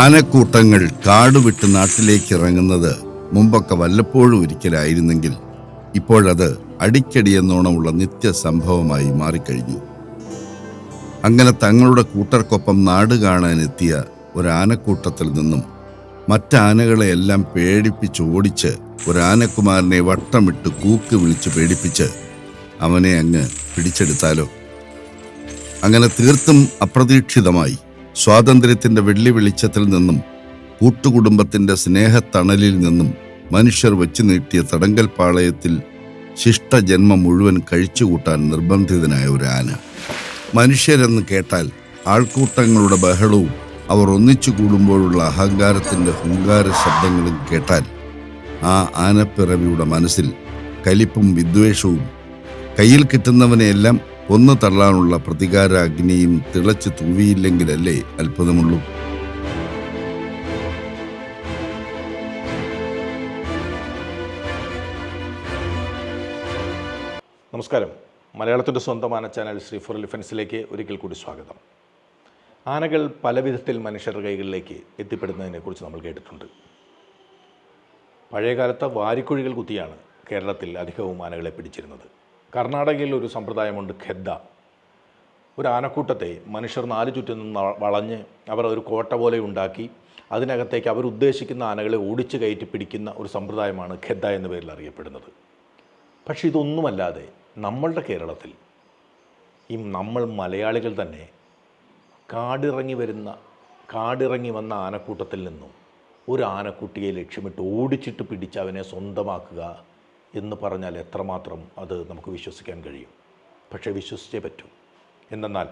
ആനക്കൂട്ടങ്ങൾ കാടുവിട്ട് നാട്ടിലേക്ക് ഇറങ്ങുന്നത് മുമ്പൊക്കെ വല്ലപ്പോഴും ഒരിക്കലായിരുന്നെങ്കിൽ ഇപ്പോഴത് അടിക്കടി എന്നോണമുള്ള നിത്യസംഭവമായി മാറിക്കഴിഞ്ഞു. അങ്ങനെ തങ്ങളുടെ കൂട്ടർക്കൊപ്പം നാട് കാണാനെത്തിയ ഒരാനക്കൂട്ടത്തിൽ നിന്നും മറ്റാനകളെയെല്ലാം പേടിപ്പിച്ച് ഓടിച്ച് ഒരാനക്കുമാരനെ വട്ടമിട്ട് കൂക്ക് വിളിച്ച് പേടിപ്പിച്ച് അവനെ അങ്ങ് പിടിച്ചെടുത്താലോ? അങ്ങനെ തീർത്തും അപ്രതീക്ഷിതമായി സ്വാതന്ത്ര്യത്തിന്റെ വെള്ളി വെളിച്ചത്തിൽ നിന്നും കൂട്ടുകുടുംബത്തിന്റെ സ്നേഹത്തണലിൽ നിന്നും മനുഷ്യർ വെച്ചു നീട്ടിയ തടങ്കൽ പാളയത്തിൽ ശിഷ്ടജന്മം മുഴുവൻ കഴിച്ചുകൂട്ടാൻ നിർബന്ധിതനായ ഒരു ആന. മനുഷ്യരെന്ന് കേട്ടാൽ ആൾക്കൂട്ടങ്ങളുടെ ബഹളവും അവർ ഒന്നിച്ചു കൂടുമ്പോഴുള്ള അഹങ്കാരത്തിന്റെ ഹുങ്കാര ശബ്ദങ്ങളും കേട്ടാൽ ആ ആനപ്പിറവിയുടെ മനസ്സിൽ കലിപ്പും വിദ്വേഷവും കയ്യിൽ കിട്ടുന്നവനെയെല്ലാം കൊന്നു തള്ളാനുള്ള പ്രതികാര അഗ്നിയും തിളച്ചു തൂവിയില്ലെങ്കിലല്ലേ അത്ഭുതമുള്ളൂ. നമസ്കാരം. മലയാളത്തിന്റെ സ്വന്തം ആന ചാനൽ ശ്രീ ഫോർ എലിഫൻസിലേക്ക് ഒരിക്കൽ കൂടി സ്വാഗതം. ആനകൾ പലവിധത്തിൽ മനുഷ്യരുടെ കൈകളിലേക്ക് എത്തിപ്പെടുന്നതിനെക്കുറിച്ച് നമ്മൾ കേട്ടിട്ടുണ്ട്. പഴയകാലത്തെ വാരിക്കുഴികൾ കുത്തിയാണ് കേരളത്തിൽ അധികവും ആനകളെ പിടിച്ചിരുന്നത്. കർണാടകയിൽ ഒരു സമ്പ്രദായമുണ്ട് ഖെദ്ദ. ഒരു ആനക്കൂട്ടത്തെ മനുഷ്യർ നാല് ചുറ്റും നിന്ന് വളഞ്ഞ് അവർ ഒരു കോട്ട പോലെ ഉണ്ടാക്കി അതിനകത്തേക്ക് അവർ ഉദ്ദേശിക്കുന്ന ആനകളെ ഓടിച്ചു കയറ്റി പിടിക്കുന്ന ഒരു സമ്പ്രദായമാണ് ഖെദ്ദ എന്ന പേരിൽ അറിയപ്പെടുന്നത്. പക്ഷെ ഇതൊന്നുമല്ലാതെ നമ്മളുടെ കേരളത്തിൽ ഈ നമ്മൾ മലയാളികൾ തന്നെ കാടിറങ്ങി വരുന്ന കാടിറങ്ങി വന്ന ആനക്കൂട്ടത്തിൽ നിന്നും ഒരു ആനക്കുട്ടിയെ ലക്ഷ്യമിട്ട് ഓടിച്ചിട്ട് പിടിച്ച് അവനെ സ്വന്തമാക്കുക എന്ന് പറഞ്ഞാൽ എത്രമാത്രം അത് നമുക്ക് വിശ്വസിക്കാൻ കഴിയും. പക്ഷേ വിശ്വസിച്ചേ പറ്റൂ. എന്തെന്നാൽ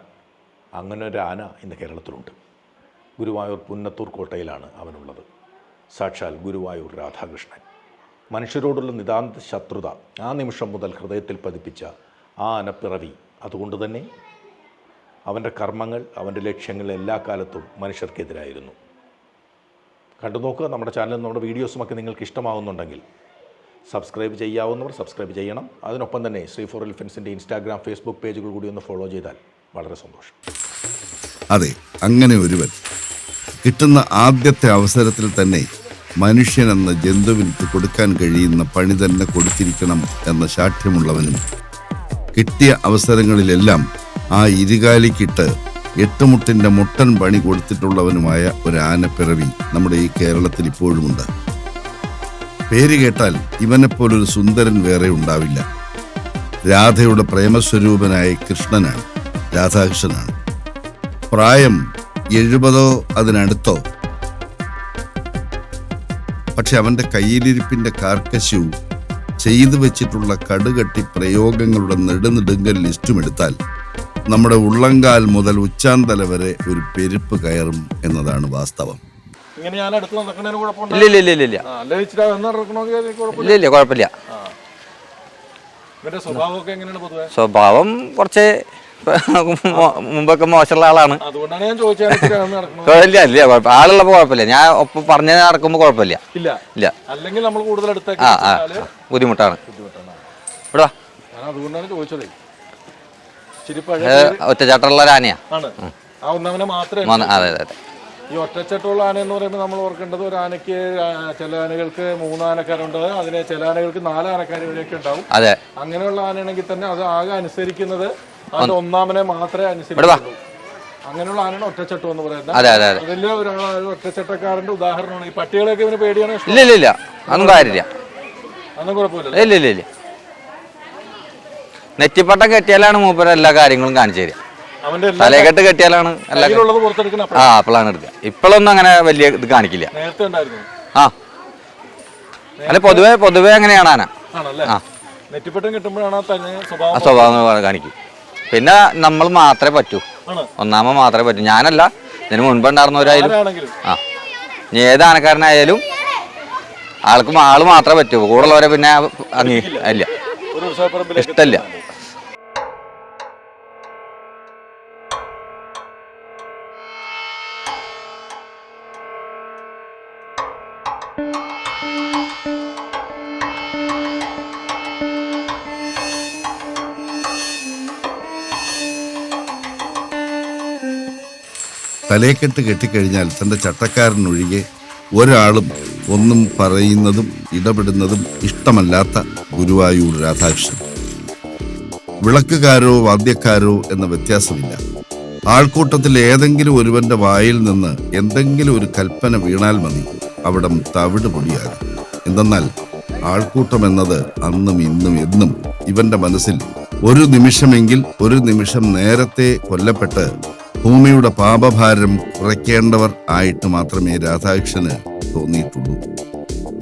അങ്ങനെ ഒരു ആന ഇന്ന് കേരളത്തിലുണ്ട്. ഗുരുവായൂർ പുന്നത്തൂർ കോട്ടയിലാണ് അവനുള്ളത്. സാക്ഷാൽ ഗുരുവായൂർ രാധാകൃഷ്ണൻ. മനുഷ്യരോടുള്ള നിതാന്ത ശത്രുത ആ നിമിഷം മുതൽ ഹൃദയത്തിൽ പതിപ്പിച്ച ആ അനപ്പിറവി അതുകൊണ്ട് തന്നെ അവന്റെ കർമ്മങ്ങൾ അവന്റെ ലക്ഷ്യങ്ങൾ എല്ലാ കാലത്തും മനുഷ്യർക്കെതിരായിരുന്നു. കണ്ടു നോക്കുക നമ്മുടെ ചാനലിൽ നമ്മുടെ വീഡിയോസുമൊക്കെ നിങ്ങൾക്ക് ഇഷ്ടമാവുന്നുണ്ടെങ്കിൽ സബ്സ്ക്രൈബ് ചെയ്യാവുന്നവർ സബ്സ്ക്രൈബ് ചെയ്യണം. അതിനൊപ്പം തന്നെ ശ്രീ ഫോർ എലിഫൻസിന്റെ ഇൻസ്റ്റാഗ്രാം ഫേസ്ബുക്ക് പേജുകൾ കൂടി ഒന്ന് ഫോളോ ചെയ്താൽ വളരെ സന്തോഷം. അതെ അങ്ങനെ ഒരുവൻ കിട്ടുന്ന ആദ്യത്തെ അവസരത്തിൽ തന്നെ മനുഷ്യൻ എന്ന ജന്തുവിന് കൊടുക്കാൻ കഴിയുന്ന പണി തന്നെ കൊടുത്തിരിക്കണം എന്ന ശാഠ്യമുള്ളവനും കിട്ടിയ അവസരങ്ങളിലെല്ലാം ആ ഇരുകാലിക്കിട്ട് എട്ടുമുട്ടിന്റെ മുട്ടൻ പണി കൊടുത്തിട്ടുള്ളവനുമായ ഒരു ആനപ്പിറവി നമ്മുടെ ഈ കേരളത്തിൽ ഇപ്പോഴുമുണ്ട്. പേര് കേട്ടാൽ ഇവനെപ്പോലൊരു സുന്ദരൻ വേറെ ഉണ്ടാവില്ല. രാധയുടെ പ്രേമസ്വരൂപനായ കൃഷ്ണനാണ് രാധാകൃഷ്ണനാണ്. പ്രായം എഴുപതോ അതിനടുത്തോ. പക്ഷെ അവന്റെ കയ്യിലിരിപ്പിന്റെ കാർക്കശ്യവും ചെയ്തു വെച്ചിട്ടുള്ള കടുകട്ടി പ്രയോഗങ്ങളുടെ നെടുനെടുങ്കൽ ലിസ്റ്റും എടുത്താൽ നമ്മുടെ ഉള്ളങ്കാൽ മുതൽ ഉച്ചാന്തല വരെ ഒരു പെരുപ്പ് കയറും എന്നതാണ് വാസ്തവം. ഇങ്ങനെ ഞാൻ അടുത്ത് നടക്കുന്നതിന് ഇല്ല ഇല്ല ഇല്ല ഇല്ല ഇല്ല. അല്ല ഇച്ചിരി എന്ന് നടക്കണമെങ്കിൽ കുഴപ്പമില്ല. ഇല്ല ഇല്ല കുഴപ്പമില്ല. ഇവന്റെ സ്വഭാവമൊക്കെ എങ്ങനെയാണ് പൊതുവെ? സ്വഭാവം കുറച്ച് മുമ്പൊക്കെ മോശമുള്ള ആളാണ്. അതുകൊണ്ടാണ് ഞാൻ കുഴപ്പമില്ല ഇല്ല കുഴപ്പം ആളുള്ളപ്പോൾ കുഴപ്പമില്ല. ഞാൻ ഒപ്പം പറഞ്ഞ നടക്കുമ്പോ കുഴപ്പമില്ല. ഇല്ല. ഇല്ല. അല്ലെങ്കിൽ നമ്മൾ കൂടുതൽ അടുത്തേക്ക് ആ ആ ബുദ്ധിമുട്ടാണ്. ഇവിടെ. ഞാൻ അതുകൊണ്ടാണ് ചോദിച്ചത്. ഇച്ചിരി പഴയ ഇത് ഒറ്റച്ചാട്ടമുള്ള ഒരു ആനയാ ആ മാത്രമേ അതെ അതെ അതെ. ഈ ഒറ്റച്ചട്ടുള്ള ആന എന്ന് പറയുമ്പോൾ നമ്മൾ ഓർക്കേണ്ടത് ഒരു ആനയ്ക്ക് ചില ആനകൾക്ക് മൂന്ന് ആനക്കാരുണ്ട്. അതിന് ചില ആനകൾക്ക് നാല് ആനക്കാർ വരെയൊക്കെ ഉണ്ടാവും. അതെ. അങ്ങനെയുള്ള ആനയാണെങ്കിൽ തന്നെ അത് ആകെ അനുസരിക്കുന്നത് അതിന്റെ ഒന്നാമനെ മാത്രമേ. അനുസരിക്കുള്ളൂ. അങ്ങനെയുള്ള ആനയാണ് ഒറ്റച്ചട്ടം എന്ന് പറയുന്നത്. അതെ അതെ അതെ. അതിൽ ഒരാൾ ഒരു ഒറ്റച്ചട്ടക്കാരന്റെ ഉദാഹരണമാണ്. ഈ പട്ടികളെയൊക്കെ ഇവന് പേടിയാണ് ഇഷ്ടം. ഇല്ല ഇല്ല ഇല്ല. അതൊന്നും കാര്യമില്ല. അതൊന്നും കുഴപ്പമില്ല. ഇല്ല ഇല്ല ഇല്ല. നെറ്റിപ്പട്ടം കെട്ടിയാലാണ് മൂപ്പര എല്ലാ കാര്യങ്ങളും കാണിച്ചു തരിക. തലയെക്കെട്ട് കെട്ടിയാലാണ് ആ അപ്പോഴാണ് എടുക്കുക. ഇപ്പോഴൊന്നും അങ്ങനെ വലിയ ഇത് കാണിക്കില്ല. ആ. അല്ല പൊതുവെ പൊതുവെ അങ്ങനെയാണ് ആന. ആ. സ്വഭാവം കാണിക്കും. പിന്നെ നമ്മൾ മാത്രമേ പറ്റൂ. ഒന്നാമത് മാത്രമേ പറ്റൂ. ഞാനല്ല. ഇതിന് മുൻപുണ്ടായിരുന്നവരായാലും ആ. ഇനി ഏത് ആനക്കാരനായാലും ആൾക്ക് ആൾ മാത്രമേ പറ്റൂ. കൂടുതലവരെ പിന്നെ അങ്ങ് ഇല്ല ഇഷ്ടമില്ല തലേക്കെട്ട് കെട്ടിക്കഴിഞ്ഞാൽ തന്റെ ചട്ടക്കാരനൊഴികെ ഒരാളും ഒന്നും പറയുന്നതും ഇടപെടുന്നതും ഇഷ്ടമല്ലാത്ത ഗുരുവായൂർ രാധാകൃഷ്ണൻ. വിളക്കുകാരോ വാദ്യക്കാരോ എന്ന വ്യത്യാസമില്ല. ആൾക്കൂട്ടത്തിൽ ഏതെങ്കിലും ഒരുവന്റെ വായിൽ നിന്ന് എന്തെങ്കിലും ഒരു കൽപ്പന വീണാൽ മതി അവിടം തവിട് പൊടിയാകും. എന്തെന്നാൽ ആൾക്കൂട്ടം എന്നത് അന്നും ഇന്നും എന്നും ഇവന്റെ മനസ്സിൽ ഒരു നിമിഷമെങ്കിൽ ഒരു നിമിഷം നേരത്തെ കൊല്ലപ്പെട്ട് ഭൂമിയുടെ പാപഭാരം കുറയ്ക്കേണ്ടവർ ആയിട്ട് മാത്രമേ രാധാകൃഷ്ണന് തോന്നിയിട്ടുള്ളൂ.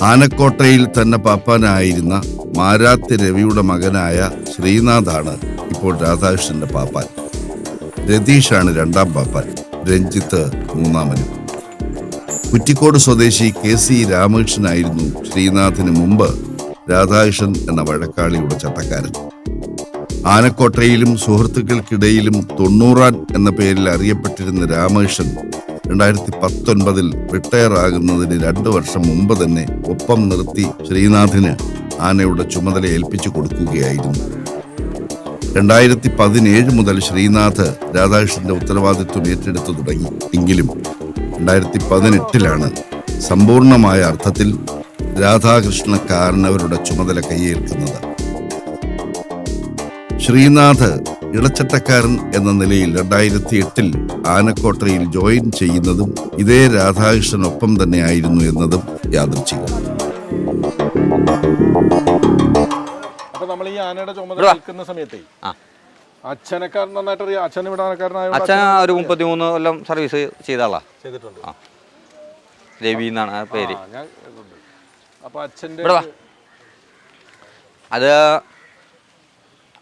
ആനക്കോട്ടയിൽ തന്നെ പാപ്പാനായിരുന്ന മാരാത്ത് രവിയുടെ മകനായ ശ്രീനാഥാണ് ഇപ്പോൾ രാധാകൃഷ്ണന്റെ പാപ്പാൻ. രതീഷാണ് രണ്ടാം പാപ്പാൻ രഞ്ജിത്ത് മൂന്നാമനും. കുറ്റിക്കോട് സ്വദേശി കെ സി രാമകൃഷ്ണനായിരുന്നു ശ്രീനാഥിന് മുമ്പ് രാധാകൃഷ്ണൻ എന്ന വഴക്കാളിയുടെ ചട്ടക്കാരൻ. ആനക്കോട്ടയിലും സുഹൃത്തുക്കൾക്കിടയിലും തൊണ്ണൂറാൻ എന്ന പേരിൽ അറിയപ്പെട്ടിരുന്ന രാമകൃഷ്ണൻ രണ്ടായിരത്തി പത്തൊൻപതിൽ റിട്ടയർ ആകുന്നതിന് രണ്ടു വർഷം മുമ്പ് തന്നെ ഒപ്പം നിർത്തി ശ്രീനാഥിന് ആനയുടെ ചുമതല ഏൽപ്പിച്ചു കൊടുക്കുകയായിരുന്നു. രണ്ടായിരത്തി പതിനേഴ് മുതൽ ശ്രീനാഥ് രാധാകൃഷ്ണന്റെ ഉത്തരവാദിത്വം ഏറ്റെടുത്തു തുടങ്ങി. എങ്കിലും രണ്ടായിരത്തി പതിനെട്ടിലാണ് സമ്പൂർണമായ അർത്ഥത്തിൽ രാധാകൃഷ്ണ കാരണവരുടെ ചുമതല കൈയേൽക്കുന്നത്. ശ്രീനാഥ് ഇളച്ചട്ടക്കാരൻ എന്ന നിലയിൽ രണ്ടായിരത്തി എട്ടിൽ ആനക്കോട്ടയിൽ ജോയിൻ ചെയ്യുന്നതും ഇതേ രാധാകൃഷ്ണനൊപ്പം തന്നെയായിരുന്നു എന്നതും യാദൃച്ഛികം അപ്പൊ നമ്മൾ ഈ ആനയുടെ ചുമതല. നിൽക്കുന്ന സമയത്തേ ആ. നന്നായിട്ട് അറിയാം അച്ഛൻ ഇവിടെ ആനക്കാരനായ അച്ഛൻ ഒരു മുപ്പത്തിമൂന്ന് കൊല്ലം സർവീസ് ചെയ്ത ആളാ. ചെയ്തിട്ടുണ്ട്. രവി എന്നാണ് ആ പേര്. അപ്പൊ അത്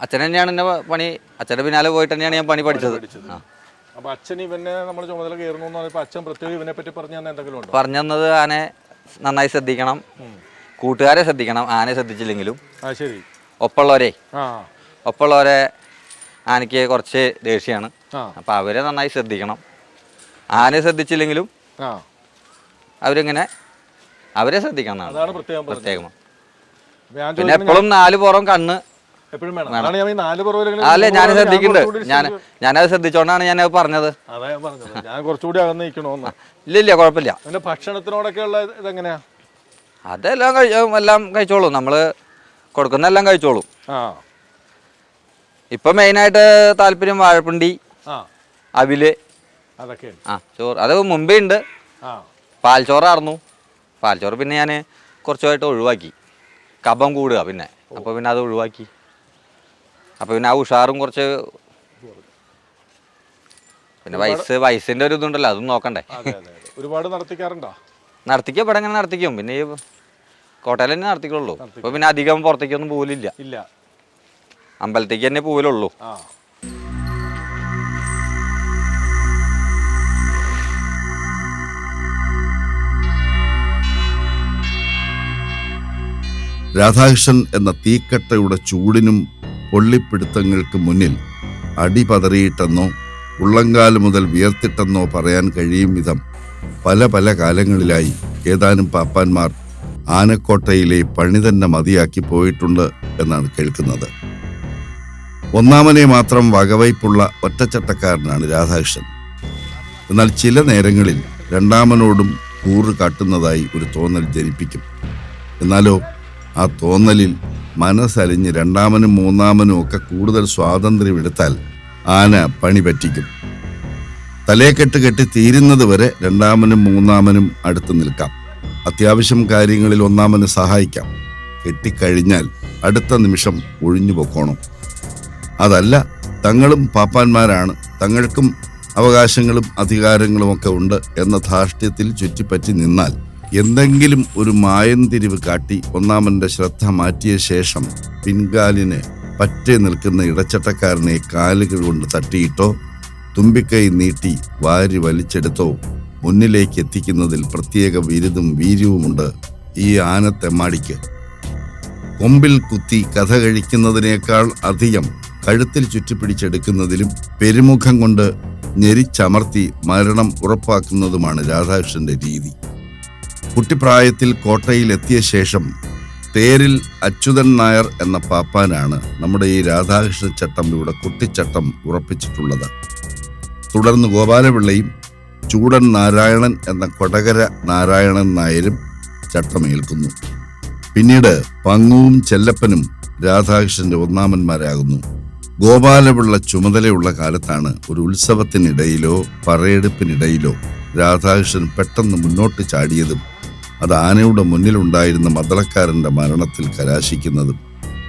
അച്ഛൻ തന്നെയാണ് എന്നെ പണി. അച്ഛന്റെ പിന്നാലെ പോയിട്ട് തന്നെയാണ് ഞാൻ പണി പഠിച്ചത്. ആ. അപ്പൊ അച്ഛൻ ഇവനെ നമ്മൾ ചുമതല കയറുന്നു പറഞ്ഞപ്പോ അച്ഛൻ പ്രത്യേകം ഇവനെ പറ്റി പറഞ്ഞു തന്നെ എന്തെങ്കിലും ഉണ്ടോ? പറഞ്ഞു തന്നത് ആനെ നന്നായി ശ്രദ്ധിക്കണം. കൂട്ടുകാരെ ശ്രദ്ധിക്കണം. ആനെ ശ്രദ്ധിച്ചില്ലെങ്കിലും. ആ ശരി. ഒപ്പമുള്ളവരെ. ആ. ഒപ്പമുള്ളവരെ ആനയ്ക്ക് കുറച്ച് ദേഷ്യമാണ്. ആ. അപ്പോൾ അവരെ നന്നായി ശ്രദ്ധിക്കണം. ആനെ ശ്രദ്ധിച്ചില്ലെങ്കിലും ആ. അവരിങ്ങനെ അവരെ ശ്രദ്ധിക്കണം എന്നാണ്. അതാണ് പ്രത്യേകം പറഞ്ഞത്. പ്രത്യേകം അപ്പൊ ഞാൻ പിന്നെ എപ്പോഴും നാല് പുറം കണ്ണ് എപ്പോഴും വേണം. അതാണ് ഞാൻ ഈ നാല് പുറകിലെങ്കിലും അല്ല ഞാൻ ശ്രദ്ധിക്കുന്നുണ്ട്. ഞാൻ ഞാനത് ശ്രദ്ധിച്ചോണ്ടാണ് ഞാൻ പറഞ്ഞത്. അതാ ഞാൻ പറഞ്ഞത്. ഞാൻ കുറച്ചുകൂടി അകന്ന് നിൽക്കണോന്ന് ഇല്ല ഇല്ല കുഴപ്പമില്ല. പിന്നെ ഭക്ഷണത്തിനോടൊക്കെ ഉള്ള ഇതെങ്ങനെയാ? അതെല്ലാം കഴി എല്ലാം കഴിച്ചോളൂ. നമ്മൾ കൊടുക്കുന്ന എല്ലാം കഴിച്ചോളൂ. ആ. മെയിൻ മെയിനായിട്ട് താല്പര്യം വാഴപ്പിണ്ടി ആ. അവിൽ. ആ ചോറ്. അത് മുമ്പേ ഉണ്ട്. ആ. പാൽച്ചോറായിരുന്നു പാൽച്ചോറ് പിന്നെ ഞാൻ കുറച്ചുമായിട്ട് ഒഴിവാക്കി. കബം കൂടുക പിന്നെ. അപ്പോൾ പിന്നെ അത് ഒഴിവാക്കി. അപ്പോൾ പിന്നെ ആ ഉഷാറും കുറച്ച് പിന്നെ വയസ്സ് വയസ്സിന്റെ ഒരു ഇതുണ്ടല്ലോ അതും നോക്കണ്ടേ? അതെ അതെ അതെ. ഒരുപാട് നടത്തിക്കാറുണ്ടോ? നടത്തിക്കോ ഇവിടെ അങ്ങനെ നടത്തിക്കും. പിന്നെ ഈ കോട്ടയിൽ തന്നെ നടത്തിക്കുള്ളൂ. അപ്പോൾ പിന്നെ അധികം പുറത്തേക്കൊന്നും പോലില്ല ഇല്ല. അമ്പലത്തേക്ക് തന്നെ പോലുള്ളൂ രാധാകൃഷ്ണൻ എന്ന തീക്കട്ടയുടെ ചൂടിനും പൊള്ളിപ്പിടുത്തങ്ങൾക്ക് മുന്നിൽ അടിപതറിയിട്ടെന്നോ ഉള്ളങ്കാൽ മുതൽ വിയർത്തിട്ടെന്നോ പറയാൻ കഴിയും വിധം പല പല കാലങ്ങളിലായി ഏതാനും പാപ്പാന്മാർ ആനക്കോട്ടയിലെ പണി തന്നെ മതിയാക്കി പോയിട്ടുണ്ട് എന്നാണ് കേൾക്കുന്നത്. ഒന്നാമനെ മാത്രം വകവയ്പുള്ള ഒറ്റച്ചട്ടക്കാരനാണ് രാധാകൃഷ്ണൻ. എന്നാൽ ചില നേരങ്ങളിൽ രണ്ടാമനോടും കൂറ് കാട്ടുന്നതായി ഒരു തോന്നൽ ജനിപ്പിക്കും. എന്നാലോ ആ തോന്നലിൽ മനസ്സലിഞ്ഞ് രണ്ടാമനും മൂന്നാമനും ഒക്കെ കൂടുതൽ സ്വാതന്ത്ര്യം എടുത്താൽ ആന പണി പറ്റിക്കും. തലേക്കെട്ട് കെട്ടി തീരുന്നത് വരെ രണ്ടാമനും മൂന്നാമനും അടുത്ത് നിൽക്കാം. അത്യാവശ്യം കാര്യങ്ങളിൽ ഒന്നാമന് സഹായിക്കാം. കെട്ടിക്കഴിഞ്ഞാൽ അടുത്ത നിമിഷം ഒഴിഞ്ഞു പൊക്കോണം. അതല്ല തങ്ങളും പാപ്പാന്മാരാണ്. തങ്ങൾക്കും അവകാശങ്ങളും അധികാരങ്ങളും ഒക്കെ ഉണ്ട് എന്ന ധാർഷ്ട്യത്തിൽ ചുറ്റിപ്പറ്റി നിന്നാൽ എന്തെങ്കിലും ഒരു മായന്തിരിവ് കാട്ടി ഒന്നാമന്റെ ശ്രദ്ധ മാറ്റിയ ശേഷം പിൻകാലിന് പറ്റേ നിൽക്കുന്ന ഇടച്ചട്ടക്കാരനെ കാലുകൾ കൊണ്ട് തട്ടിയിട്ടോ തുമ്പിക്കൈ നീട്ടി വാരി വലിച്ചെടുത്തോ മുന്നിലേക്ക് എത്തിക്കുന്നതിൽ പ്രത്യേക വിരുതും വീര്യവുമുണ്ട് ഈ ആനത്തെമ്മാടിക്ക്. കൊമ്പിൽ കുത്തി കഥ കഴിക്കുന്നതിനേക്കാൾ അധികം കഴുത്തിൽ ചുറ്റിപ്പിടിച്ചെടുക്കുന്നതിലും പെരുമുഖം കൊണ്ട് ഞെരിച്ചമർത്തി മരണം ഉറപ്പാക്കുന്നതുമാണ് രാധാകൃഷ്ണന്റെ രീതി. കുട്ടിപ്രായത്തിൽ കോട്ടയിൽ എത്തിയ ശേഷം തേരിൽ അച്യുതൻ നായർ എന്ന പാപ്പാനാണ് നമ്മുടെ ഈ രാധാകൃഷ്ണ ചട്ടം ഇവിടെ കുട്ടിച്ചട്ടം ഉറപ്പിച്ചിട്ടുള്ളത്. തുടർന്ന് ഗോപാലപിള്ളയും ചൂടൻ നാരായണൻ എന്ന കൊടകര നാരായണൻ നായരും ചട്ടമേൽക്കുന്നു. പിന്നീട് പങ്ങുവും ചെല്ലപ്പനും രാധാകൃഷ്ണന്റെ ഒന്നാമന്മാരാകുന്നു. ഗോപാലപിള്ള ചുമതലയുള്ള കാലത്താണ് ഒരു ഉത്സവത്തിനിടയിലോ പറയെടുപ്പിനിടയിലോ രാധാകൃഷ്ണൻ പെട്ടെന്ന് മുന്നോട്ട് ചാടിയതും അത് ആനയുടെ മുന്നിലുണ്ടായിരുന്ന മദ്ദളക്കാരന്റെ മരണത്തിൽ കലാശിക്കുന്നതും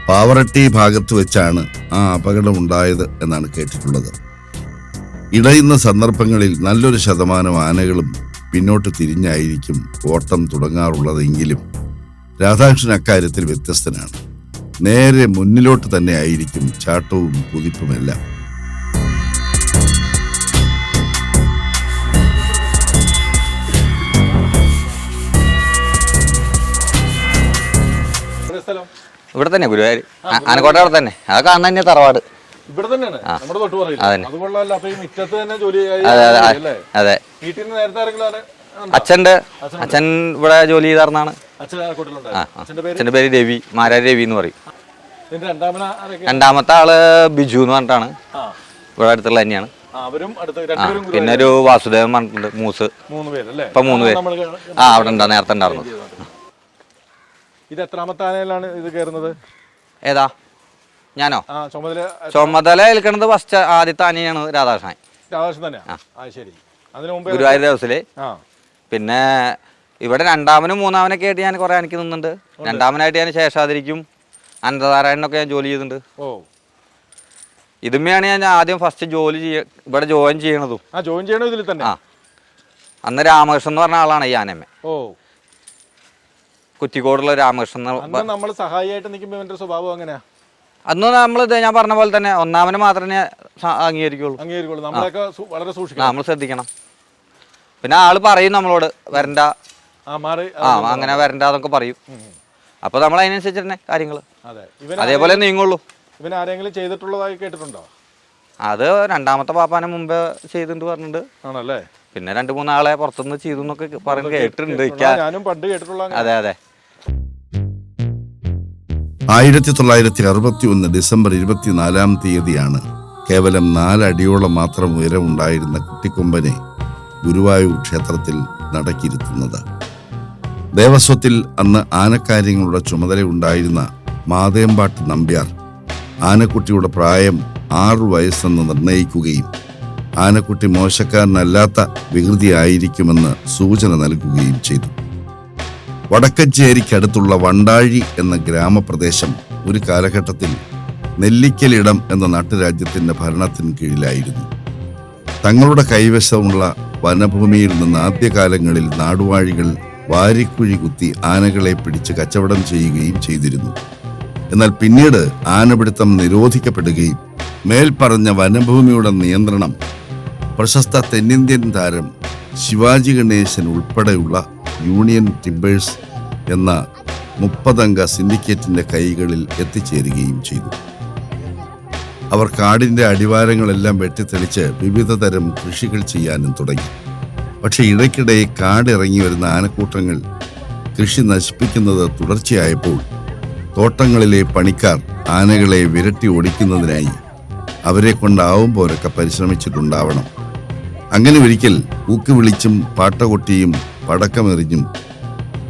പാവറട്ടി ഭാഗത്ത് വെച്ചാണ് ആ അപകടം ഉണ്ടായത് എന്നാണ് കേട്ടിട്ടുള്ളത്. ഇടയുന്ന സന്ദർഭങ്ങളിൽ നല്ലൊരു ശതമാനം ആനകളും പിന്നോട്ട് തിരിഞ്ഞായിരിക്കും ഓട്ടം തുടങ്ങാറുള്ളതെങ്കിലും രാധാകൃഷ്ണൻ അക്കാര്യത്തിൽ വ്യത്യസ്തനാണ്. നേരെ മുന്നിലോട്ട് തന്നെ ആയിരിക്കും ചാട്ടവും കുതിപ്പുമെല്ലാം. സ്ഥലം? ഇവിടെ തന്നെ ഗുരുവായൂർ. ആനക്കോട്ട അവിടെ തന്നെ. അത് കാണാൻ തന്നെ തറവാട്. ഇവിടെ തന്നെയാണ്. നമ്മുടെ തൊട്ട് പറയില്ല അതന്നെ. അത് കൊള്ളാമല്ല അപ്പൊ ഈ മുറ്റത്ത് തന്നെ ജോലി അതെ അതെ അല്ലേ? അതെ. വീട്ടിൽ നിന്ന് നേരത്തെ ആരെങ്കിലും അച്ഛന്റെ അച്ഛൻ ഇവിടെ ജോലി ചെയ്താർന്നാണ്. അച്ഛന്റെ പേര്? രവി മാരാരി രവി എന്ന് പറയും. രണ്ടാമത്തെ ആൾ ബിജു എന്ന് പറഞ്ഞിട്ടാണ്. ഇവിടെ അടുത്തുള്ള തന്നെയാണ്. പിന്നെ ഒരു വാസുദേവൻ പറഞ്ഞിട്ടുണ്ട് മൂസ്. ഇപ്പൊ മൂന്ന് പേര്. ആ അവിടെ ഉണ്ടാ നേരത്തെ ഉണ്ടായിരുന്നു. ഇത് എത്രാമത്തെ ആനയിലാണ് ഇത് കയറുന്നത്? ഏതാ? ഞാനോ? ആ ചുമതല ചുമതല ഏൽക്കണത് ഫസ്റ്റ് ആദ്യത്തെ ആനയാണ് രാധാകൃഷ്ണൻ. രാധാകൃഷ്ണൻ തന്നെയാ ആ. ശരി. അതിനു മുമ്പേ ഗുരുവായൂർ ദിവസത്തിൽ ആ. പിന്നെ ഇവിടെ രണ്ടാമനും മൂന്നാമനൊക്കെ ആയിട്ട് ഞാൻ കുറെ എനിക്ക് നിന്നുണ്ട് രണ്ടാമനായിട്ട് ഞാൻ ശേഷാതിരിക്കും. അനന്തനാരായണനൊക്കെ ഞാൻ ജോലി ചെയ്തിട്ടുണ്ട്. ഓ. ഇതുമ്മയാണ് ഞാൻ ആദ്യം ഫസ്റ്റ് ജോലി ചെയ്യ ഇവിടെ ജോയിൻ ചെയ്യണതും. ആ ജോയിൻ ചെയ്യണ ഇതിൽ തന്നെ? ആ. അന്ന് രാമകൃഷ്ണൻ എന്ന് പറഞ്ഞ ആളാണ് ഈ ആനമ്മ ഓ. കുറ്റിക്കോടുള്ള രാമകൃഷ്ണൻ നമ്മൾ സഹായിയായിട്ട് നിൽക്കുമ്പോൾ ഇവന്റെ സ്വഭാവം അങ്ങനെയാ? അന്ന് നമ്മൾ ഞാൻ പറഞ്ഞ പോലെ തന്നെ ഒന്നാമനെ മാത്രമേ അംഗീകരിക്കുള്ളൂ. സു- വളരെ സൂക്ഷിക്കണം. നമ്മൾ ശ്രദ്ധിക്കണം. പിന്നെ ആൾ പറയും നമ്മളോട് വരണ്ട. ആ അങ്ങനെ വരണ്ട എന്നൊക്കെ പറയും. അപ്പൊ നമ്മൾ അതിനനുസരിച്ച് തന്നെ കാര്യങ്ങൾ അതേപോലെ നീങ്ങുള്ളൂ. ഇവൻ ആരെങ്കിലും ചെയ്തിട്ടുള്ളതായി കേട്ടിട്ടുണ്ടോ? അത് രണ്ടാമത്തെ പാപ്പാനെ മുമ്പേ ചെയ്തിട്ടുണ്ട് പറഞ്ഞിട്ടുണ്ട് ആണല്ലേ? പിന്നെ രണ്ട് മൂന്നാളെ പുറത്തുനിന്ന് ചെയ്തു എന്നൊക്കെ പറഞ്ഞു കേട്ടിട്ടുണ്ട്. ഞാനും പണ്ട് കേട്ടിട്ടുള്ള അതെ അതെ. ആയിരത്തി തൊള്ളായിരത്തി അറുപത്തി ഒന്ന് ഡിസംബർ ഇരുപത്തിനാലാം തീയതിയാണ് കേവലം നാലടിയോളം മാത്രം ഉയരമുണ്ടായിരുന്ന കുട്ടിക്കൊമ്പനെ ഗുരുവായൂർ ക്ഷേത്രത്തിൽ നടക്കിരുത്തുന്നത്. ദേവസ്വത്തിൽ അന്ന് ആനക്കാര്യങ്ങളുടെ ചുമതലയുണ്ടായിരുന്ന മാതേമ്പാട്ട് നമ്പ്യാർ ആനക്കുട്ടിയുടെ പ്രായം ആറു വയസ്സെന്ന് നിർണയിക്കുകയും ആനക്കുട്ടി മോശക്കാരനല്ലാത്ത വികൃതിയായിരിക്കുമെന്ന് സൂചന നൽകുകയും ചെയ്തു. വടക്കഞ്ചേരിക്കടുത്തുള്ള വണ്ടാഴി എന്ന ഗ്രാമപ്രദേശം ഒരു കാലഘട്ടത്തിൽ നെല്ലിക്കലിടം എന്ന നാട്ടുരാജ്യത്തിന്റെ ഭരണത്തിന് കീഴിലായിരുന്നു. തങ്ങളുടെ കൈവശമുള്ള വനഭൂമിയിൽ നിന്ന് ആദ്യകാലങ്ങളിൽ നാടുവാഴികൾ വാരിക്കുഴി കുത്തി ആനകളെ പിടിച്ച് കച്ചവടം ചെയ്യുകയും ചെയ്തിരുന്നു. എന്നാൽ പിന്നീട് ആനപിടുത്തം നിരോധിക്കപ്പെടുകയും മേൽപ്പറഞ്ഞ വനഭൂമിയുടെ നിയന്ത്രണം പ്രശസ്ത തെന്നിന്ത്യൻ താരം ശിവാജി ഗണേശൻ ഉൾപ്പെടെയുള്ള യൂണിയൻ ടിമ്പേഴ്സ് എന്ന മുപ്പതംഗ സിൻഡിക്കേറ്റിന്റെ കൈകളിൽ എത്തിച്ചേരുകയും ചെയ്തു. അവർ കാടിന്റെ അടിവാരങ്ങളെല്ലാം വെട്ടിത്തെളിച്ച് വിവിധ തരം കൃഷികൾ ചെയ്യാനും തുടങ്ങി. പക്ഷേ ഇടയ്ക്കിടെ കാടിറങ്ങി വരുന്ന ആനക്കൂട്ടങ്ങൾ കൃഷി നശിപ്പിക്കുന്നത് തുടർച്ചയായപ്പോൾ തോട്ടങ്ങളിലെ പണിക്കാർ ആനകളെ വിരട്ടി ഓടിക്കുന്നതിനായി അവരെ കൊണ്ടാവും പോലൊക്കെ പരിശ്രമിച്ചിട്ടുണ്ടാവണം. അങ്ങനെ ഒരിക്കൽ ഊക്ക് വിളിച്ചും പാട്ടകൊട്ടിയും പടക്കമെറിഞ്ഞും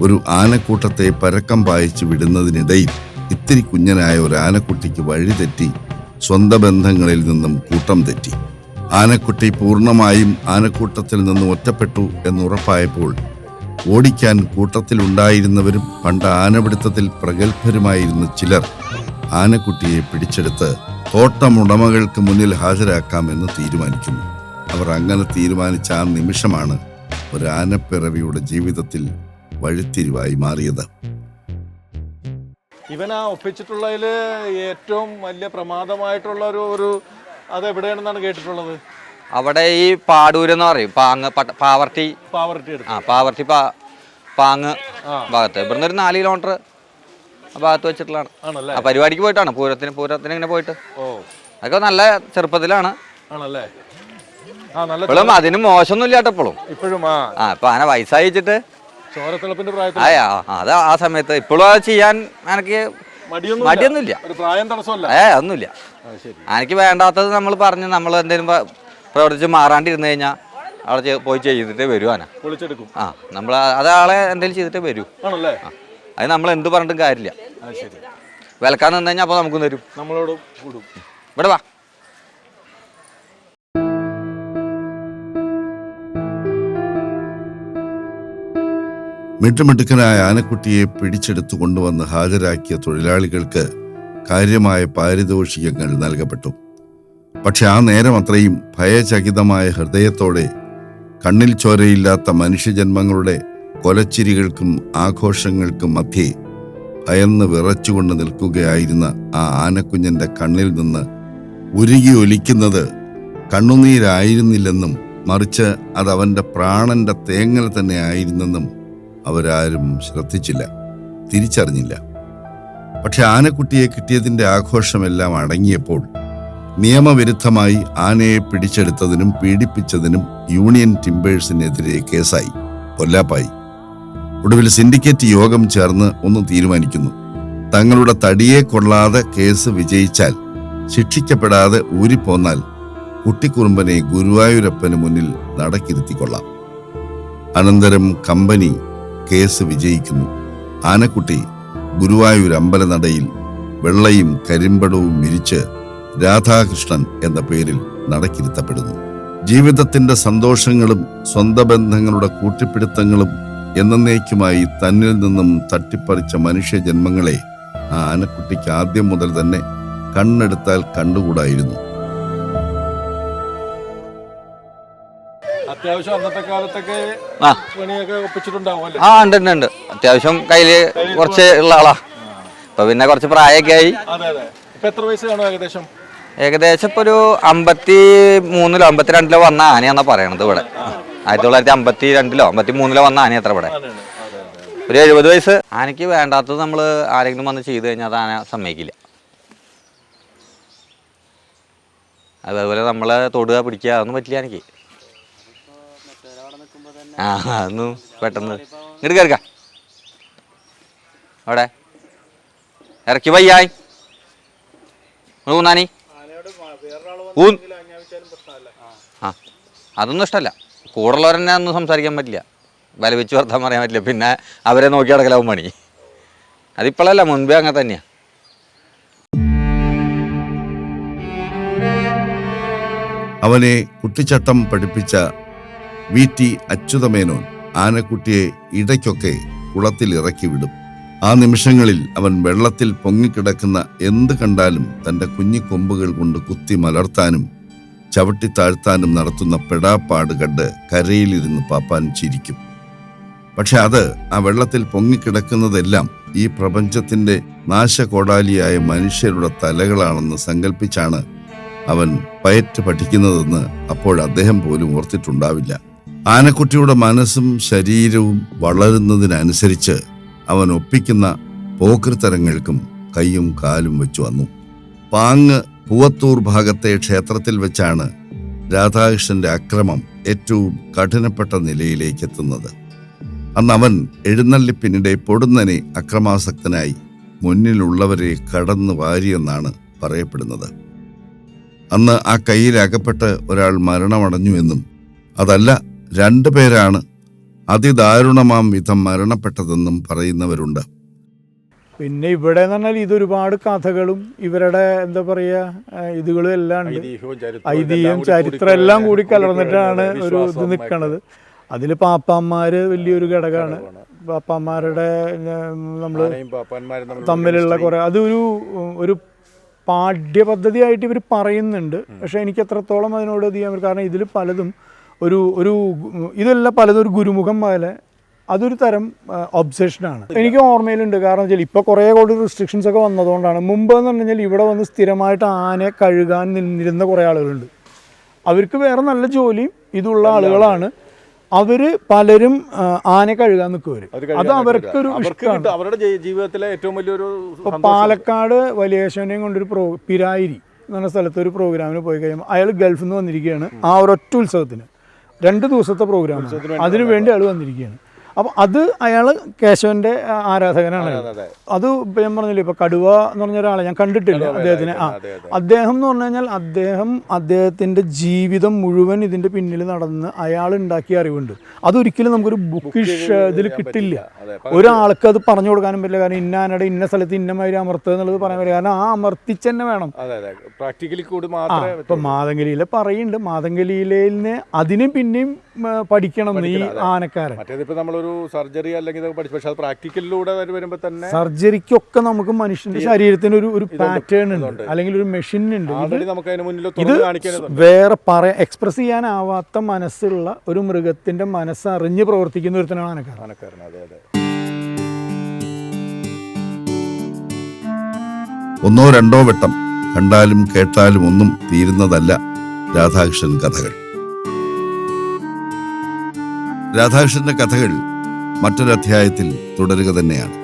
ഒരു ആനക്കൂട്ടത്തെ പരക്കം പായിച്ചു വിടുന്നതിനിടയിൽ ഇത്തിരി കുഞ്ഞനായ ഒരു ആനക്കുട്ടിക്ക് വഴിതെറ്റി സ്വന്തം ബന്ധങ്ങളിൽ നിന്നും കൂട്ടം തെറ്റി. ആനക്കുട്ടി പൂർണമായും ആനക്കൂട്ടത്തിൽ നിന്ന് ഒറ്റപ്പെട്ടു എന്നുറപ്പായപ്പോൾ ഓടിക്കാൻ കൂട്ടത്തിലുണ്ടായിരുന്നവരും പണ്ട് ആനപിടുത്തത്തിൽ പ്രഗത്ഭരുമായിരുന്ന ചിലർ ആനക്കുട്ടിയെ പിടിച്ചെടുത്ത് തോട്ടമുടമകൾക്ക് മുന്നിൽ ഹാജരാക്കാമെന്ന് തീരുമാനിക്കുന്നു. അവർ അങ്ങനെ തീരുമാനിച്ച ആ നിമിഷമാണ് ഒരു ആനപ്പിറവിയുടെ ജീവിതത്തിൽ വഴിത്തിരിവായി മാറിയത്. ഇവൻ ആ ഒപ്പിച്ചിട്ടുള്ളതിൽ ഏറ്റവും വലിയ പ്രമാദമായിട്ടുള്ള ഒരു ഒരു അത് എവിടെയാണെന്നാണ് കേട്ടിട്ടുള്ളത്? അവിടെ ഈ പാടൂര് എന്ന് പറയും. പാങ്ങ് പാവർട്ടി. പാവർട്ടി ആ പാവർട്ടി പാ പാങ്ങ് ഭാഗത്ത്. ഇവിടുന്ന് ഒരു നാല് കിലോമീറ്റർ ആ ഭാഗത്ത് വെച്ചിട്ടുള്ളതാണ്. ആണല്ലേ? ആ പരിപാടിക്ക് പോയിട്ടാണ്. പൂരത്തിന് പൂരത്തിന് ഇങ്ങനെ പോയിട്ട്. ഓ. അതൊക്കെ നല്ല ചെറുപ്പത്തിലാണ്. ആണല്ലേ? ഇപ്പോഴും അതിന് മോശമൊന്നും ഇല്ലാട്ടപ്പോഴും ഇപ്പോഴും ആ. ഇപ്പൊ അങ്ങനെ വയസ്സായിട്ട് ചോരത്തിളപ്പിന്റെ പ്രായത്തിൽ ആ അത് ആ സമയത്ത് ഇപ്പോഴും അത് ചെയ്യാൻ എനിക്ക് മടിയൊന്നുമില്ല. ഒരു പ്രായം തടസ്സമല്ല ഏ ഒന്നുമില്ല എനിക്ക് വേണ്ടാത്തത് നമ്മൾ പറഞ്ഞ് നമ്മൾ എന്തെങ്കിലും പ്രവർത്തിച്ച് മാറാണ്ടിരുന്നു കഴിഞ്ഞാൽ അവിടെ പോയി ചെയ്തിട്ടേ വരൂ ആന പൊളിച്ചെടുക്കും. ആ നമ്മൾ അതാളെ എന്തെങ്കിലും ചെയ്തിട്ടേ വരൂ. ആണല്ലേ? അത് നമ്മൾ എന്ത് പറഞ്ഞിട്ടും കാര്യമില്ല. വിലക്കാൻ നിന്ന് കഴിഞ്ഞാൽ അപ്പോൾ നമുക്കും തരും. നമ്മളോട് കൂടും. ഇവിടെ വാ. മിട്ടുമിട്ടുക്കനായ ആനക്കുട്ടിയെ പിടിച്ചെടുത്തു കൊണ്ടുവന്ന് ഹാജരാക്കിയ തൊഴിലാളികൾക്ക് കാര്യമായ പാരിതോഷികങ്ങൾ നൽകപ്പെട്ടു. പക്ഷെ ആ നേരം അത്രയും ഭയചകിതമായ ഹൃദയത്തോടെ കണ്ണിൽ ചോരയില്ലാത്ത മനുഷ്യജന്മങ്ങളുടെ കൊലച്ചിരികൾക്കും ആഘോഷങ്ങൾക്കും മധ്യേ ഭയന്ന് വിറച്ചുകൊണ്ട് നിൽക്കുകയായിരുന്ന ആ ആനക്കുഞ്ഞന്റെ കണ്ണിൽ നിന്ന് ഉരുകി ഒലിക്കുന്നത് കണ്ണുനീരായിരുന്നില്ലെന്നും മറിച്ച് അതവന്റെ പ്രാണന്റെ തേങ്ങൽ തന്നെ ആയിരുന്നെന്നും അവരാരും ശ്രദ്ധിച്ചില്ല തിരിച്ചറിഞ്ഞില്ല. പക്ഷെ ആനക്കുട്ടിയെ കിട്ടിയതിന്റെ ആഘോഷമെല്ലാം അടങ്ങിയപ്പോൾ നിയമവിരുദ്ധമായി ആനയെ പിടിച്ചെടുത്തതിനും പീഡിപ്പിച്ചതിനും യൂണിയൻ ടിംബേഴ്സിനെതിരെ കേസായി കൊല്ലാപ്പായി ഒടുവിൽ സിൻഡിക്കേറ്റ് യോഗം ചേർന്ന് ഒന്ന് തീരുമാനിക്കുന്നു. തങ്ങളുടെ തടിയെ കൊള്ളാതെ കേസ് വിജയിച്ചാൽ ശിക്ഷിക്കപ്പെടാതെ ഊരിപ്പോന്നാൽ കുട്ടിക്കുറുമ്പനെ ഗുരുവായൂരപ്പന് മുന്നിൽ നടക്കിരുത്തിക്കൊള്ളാം. അനന്തരം കമ്പനി കേസ് വിജയിക്കുന്നു. ആനക്കുട്ടി ഗുരുവായൂർ അമ്പലനടയിൽ വെള്ളയും കരിമ്പടവും വിരിച്ച് രാധാകൃഷ്ണൻ എന്ന പേരിൽ നടക്കിരുത്തപ്പെടുന്നു. ജീവിതത്തിന്റെ സന്തോഷങ്ങളും സ്വന്ത ബന്ധങ്ങളുടെ കൂട്ടിപ്പിടുത്തങ്ങളും എന്നേക്കുമായി തന്നിൽ നിന്നും തട്ടിപ്പറിച്ച മനുഷ്യജന്മങ്ങളെ ആ ആനക്കുട്ടിക്ക് ആദ്യം മുതൽ തന്നെ കണ്ണെടുത്താൽ കണ്ടുകൂടായിരുന്നു അത്യാവശ്യം അന്നത്തെ കാലത്തൊക്കെ ആ. പണിയൊക്കെ ഒപ്പിച്ചിട്ടുണ്ടാവുമല്ലേ? ആ ഉണ്ട് ഉണ്ട് ഉണ്ട്. അത്യാവശ്യം കയ്യിൽ കുറച്ച് ഉള്ള ആളാ. അപ്പൊ പിന്നെ കുറച്ച് പ്രായമൊക്കെ ആയി. അതെ അതെ. ഇപ്പൊ എത്ര വയസ്സ് കാണും ഏകദേശം? ഏകദേശം ഇപ്പൊ ഒരു അമ്പത്തി മൂന്നിലോ അമ്പത്തിരണ്ടിലോ വന്ന ആനയാന്നാ പറയണത് ഇവിടെ. ആയിരത്തി തൊള്ളായിരത്തി അമ്പത്തി രണ്ടിലോ അമ്പത്തി മൂന്നിലോ വന്ന ആന അത്ര ഇവിടെ. ഒരു എഴുപത് വയസ്സ്. ആനയ്ക്ക് വേണ്ടാത്തത് നമ്മൾ ആരെങ്കിലും വന്ന് ചെയ്തു കഴിഞ്ഞാൽ അത് ആന സമ്മതിക്കില്ല. അതേപോലെ നമ്മളെ തൊടുക പിടിക്കുക അതൊന്നും പറ്റില്ല എനിക്ക് ആ അതൊന്നും പെട്ടെന്ന്. ഇങ്ങോട്ട് കയറിക്ക അവിടെ. ഇറക്കി വയ്യായി. ഊന്നാനി. ഊൻ ആ അതൊന്നും ഇഷ്ടമല്ല കൂടുള്ളവരെന്നെ ഒന്നും സംസാരിക്കാൻ പറ്റില്ല. വില വർത്താൻ പറയാൻ പറ്റില്ല. പിന്നെ അവരെ നോക്കി നടക്കലാവും പണി. അതിപ്പോഴല്ല മുൻപേ അങ്ങനെ തന്നെയാണ് അവനെ കുട്ടിച്ചട്ടം പഠിപ്പിച്ച വി ടി അച്യുതമേനോൻ ആനക്കുട്ടിയെ ഇടയ്ക്കൊക്കെ കുളത്തിൽ ഇറക്കി വിടും. ആ നിമിഷങ്ങളിൽ അവൻ വെള്ളത്തിൽ പൊങ്ങിക്കിടക്കുന്ന എന്ത് കണ്ടാലും തന്റെ കുഞ്ഞിക്കൊമ്പുകൾ കൊണ്ട് കുത്തി മലർത്താനും ചവിട്ടി താഴ്ത്താനും നടത്തുന്ന പെടാപ്പാട് കണ്ട് കരയിലിരുന്ന് പാപ്പാൻ ചിരിക്കും. പക്ഷെ അത് ആ വെള്ളത്തിൽ പൊങ്ങിക്കിടക്കുന്നതെല്ലാം ഈ പ്രപഞ്ചത്തിന്റെ നാശകോടാലിയായ മനുഷ്യരുടെ തലകളാണെന്ന് സങ്കല്പിച്ചാണ് അവൻ പയറ്റ് പഠിക്കുന്നതെന്ന് അപ്പോൾ അദ്ദേഹം പോലും ഓർത്തിട്ടുണ്ടാവില്ല. ആനക്കുട്ടിയുടെ മനസ്സും ശരീരവും വളരുന്നതിനനുസരിച്ച് അവൻ ഒപ്പിക്കുന്ന പോക്കൃത്തരങ്ങൾക്കും കൈയും കാലും വെച്ചു വന്നു. പാങ്ങ് പൂവത്തൂർ ഭാഗത്തെ ക്ഷേത്രത്തിൽ വെച്ചാണ് രാധാകൃഷ്ണന്റെ അക്രമം ഏറ്റവും കഠിനപ്പെട്ട നിലയിലേക്ക് എത്തുന്നത് അന്ന് അവൻ എഴുന്നള്ളിപ്പിനിടെ പൊടുന്നനെ അക്രമാസക്തനായി മുന്നിലുള്ളവരെ കടന്നു വാരിയെന്നാണ് പറയപ്പെടുന്നത്. അന്ന് ആ കയ്യിൽ അകപ്പെട്ട് ഒരാൾ മരണമടഞ്ഞുവെന്നും അതല്ല രണ്ടു പേരാണ് അതിദാരുണമാം വിധം മരണപ്പെട്ടതെന്നും പറയുന്നവരുണ്ട്. പിന്നെ ഇവിടെ എന്ന് പറഞ്ഞാൽ ഇതൊരുപാട് കഥകളും ഇവരുടെ എന്താ പറയുക ഇതുകളും എല്ലാം ഐതിഹ്യം ചരിത്രം എല്ലാം കൂടി കലർന്നിട്ടാണ് ഒരു ഇത് നിൽക്കണത് അതിൽ പാപ്പാന്മാര് വലിയൊരു ഘടകമാണ്. പാപ്പാന്മാരുടെ നമ്മൾ തമ്മിലുള്ള തമ്മിലുള്ള കുറെ അതൊരു ഒരു പാഠ്യപദ്ധതിയായിട്ട് ഇവർ പറയുന്നുണ്ട്. പക്ഷെ എനിക്ക് എത്രത്തോളം അതിനോട് ഇത് ചെയ്യാൻ കാരണം ഇതിൽ പലതും ഒരു ഒരു ഇതെല്ലാം പലതും ഒരു ഗുരുമുഖം പോലെ അതൊരു തരം ഒബ്സെഷനാണ് എനിക്ക് ഓർമ്മയിലുണ്ട്. കാരണം വെച്ചാൽ ഇപ്പോൾ കുറേ കൂടി റിസ്ട്രിക്ഷൻസ് ഒക്കെ വന്നതുകൊണ്ടാണ്. മുമ്പ് എന്ന് പറഞ്ഞു കഴിഞ്ഞാൽ ഇവിടെ വന്ന് സ്ഥിരമായിട്ട് ആനയെ കഴുകാൻ നിന്നിരുന്ന കുറേ ആളുകളുണ്ട്. അവർക്ക് വേറെ നല്ല ജോലിയും ഇതുള്ള ആളുകളാണ്. അവർ പലരും ആനെ കഴുകാൻ നിൽക്കുവർ അത് അവർക്കൊരു അവർക്ക് ഇഷ്ടമാണ് അവരുടെ ജീവിതത്തിലെ ഏറ്റവും വലിയൊരു. പാലക്കാട് വലിയേശ്വനെയും കൊണ്ടൊരു പ്രോ പിരായിരി എന്ന് പറഞ്ഞ സ്ഥലത്ത് ഒരു പ്രോഗ്രാമിന് പോയി കഴിയുമ്പോൾ അയാൾ ഗൾഫിൽ നിന്ന് വന്നിരിക്കുകയാണ്. ആ ഒരൊറ്റ ഉത്സവത്തിന്. രണ്ട് ദിവസത്തെ പ്രോഗ്രാം അതിനു വേണ്ടി അയാൾ വന്നിരിക്കുകയാണ്. അപ്പോൾ അത് അയാൾ കേശവന്റെ ആരാധകനാണ്. അതെ, ഞാൻ പറഞ്ഞില്ല ഇപ്പൊ കടുവ എന്ന് പറഞ്ഞ ഒരാളെ ഞാൻ കണ്ടിട്ടില്ല അദ്ദേഹത്തിന്. ആ. അദ്ദേഹം എന്ന് പറഞ്ഞു കഴിഞ്ഞാൽ അദ്ദേഹം അദ്ദേഹത്തിന്റെ ജീവിതം മുഴുവൻ ഇതിന്റെ പിന്നിൽ നടന്ന് അയാൾ ഉണ്ടാക്കിയ അറിവുണ്ട്. അതൊരിക്കലും നമുക്കൊരു ബുക്കിഷ് ഇതിൽ കിട്ടില്ല. ഒരാൾക്ക് അത് പറഞ്ഞു കൊടുക്കാനും പറ്റില്ല. കാരണം ഇന്ന ആനയുടെ ഇന്ന സ്ഥലത്ത് ഇന്നമാതിരി അമർത്തുക എന്നുള്ളത് പറയാൻ പറ്റില്ല. കാരണം ആ അമർത്തിച്ച് തന്നെ വേണം. പ്രാക്ടിക്കലി കൂടി മാത്രമേ ഇപ്പൊ മാതങ്കലിയിലെ പറയുന്നുണ്ട്. മാതങ്കലിയിലെ അതിനും പിന്നെയും പഠിക്കണം ഈ ആനക്കാരൻ. മറ്റേതിപ്പോ നമ്മളൊരു സർജറി അല്ലെങ്കിൽ ഇതൊക്കെ പഠിച്ചു പക്ഷെ അത് പ്രാക്ടിക്കലിലൂടെ വരുമ്പോ തന്നെ സർജറിക്കൊക്കെ നമുക്ക് മനുഷ്യന്റെ ശരീരത്തിന് ഒരു ഒരു പാറ്റേൺ ഉണ്ട്. അല്ലെങ്കിൽ ഒരു മെഷീൻ ഉണ്ട്. നമുക്ക് അതിന് മുന്നിൽ ഇത് വേറെ പറയാൻ എക്സ്പ്രസ് ചെയ്യാനാവാത്ത മനസ്സുള്ള ഒരു മൃഗത്തിന്റെ മനസ്സറിഞ്ഞ് പ്രവർത്തിക്കുന്ന ഒരുത്തനാണ് ആനക്കാരൻ. ആനക്കാരൻ അതെ അതെ. ഒന്നോ രണ്ടോ വട്ടം കണ്ടാലും കേട്ടാലും ഒന്നും തീരുന്നതല്ല രാധാകൃഷ്ണൻ കഥകൾ. രാധാകൃഷ്ണന്റെ കഥകൾ മറ്റൊരധ്യായത്തിൽ തുടരുക തന്നെയാണ്.